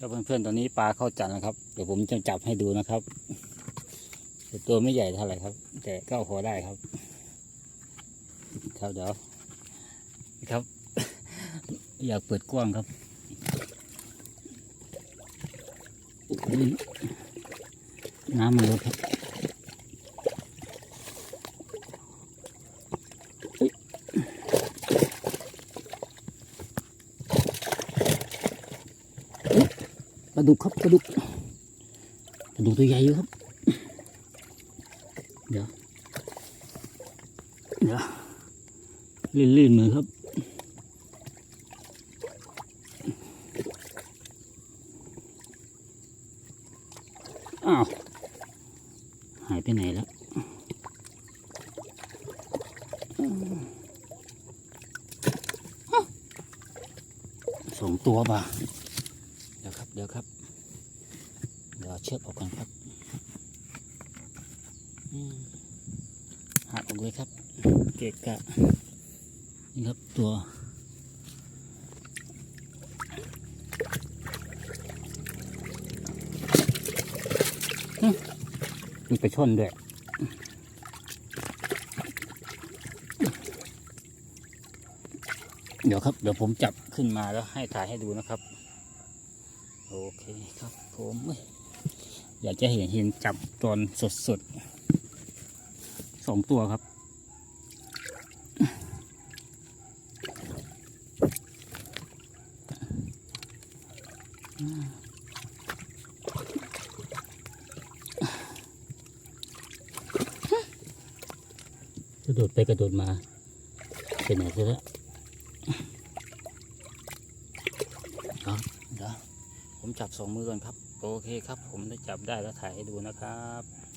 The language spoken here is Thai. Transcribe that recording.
ครับเพื่อนๆตอนนี้ปลาเข้าจันแล้วครับ เดี๋ยวผมจะจับให้ดูนะครับต,ตัวไม่ใหญ่เท่าไหร่ครับ แต่ก็พอได้ครับ ครับเดี๋ยวครับ อยากเปิดกว้างครับน้ำมันลดครับอุ๊ยอุ๊ยป ลาดุกครับปลาดุกปลาดุกตัวใหญ่อยู่ครับ เดี๋ยวเดี๋ยวลื่นๆมือครับอ้าวหายไปไหนแล้วสองตัวป่ะ เดี๋ยวครับ เดี๋ยวครับ เดี๋ยวเชือกออกก่อนครับหักออกเลยครับ เกะกะนี่ครับตัวมีปชนด้วยเดี๋ยวครับ เดี๋ยวผมจับขึ้นมาแล้วให้ถ่ายให้ดูนะครับ โอเคครับผมเอ้ยอยากจะเห็นเห็นจับตอนสดๆสองตัวครับ กระโดดไปกระโดดมาเป็นไหนซะแล้วครับเดี๋ยวผมจับสองมือก่อนครับ โอเคครับผมได้จับได้แล้วถ่ายให้ดูนะครับ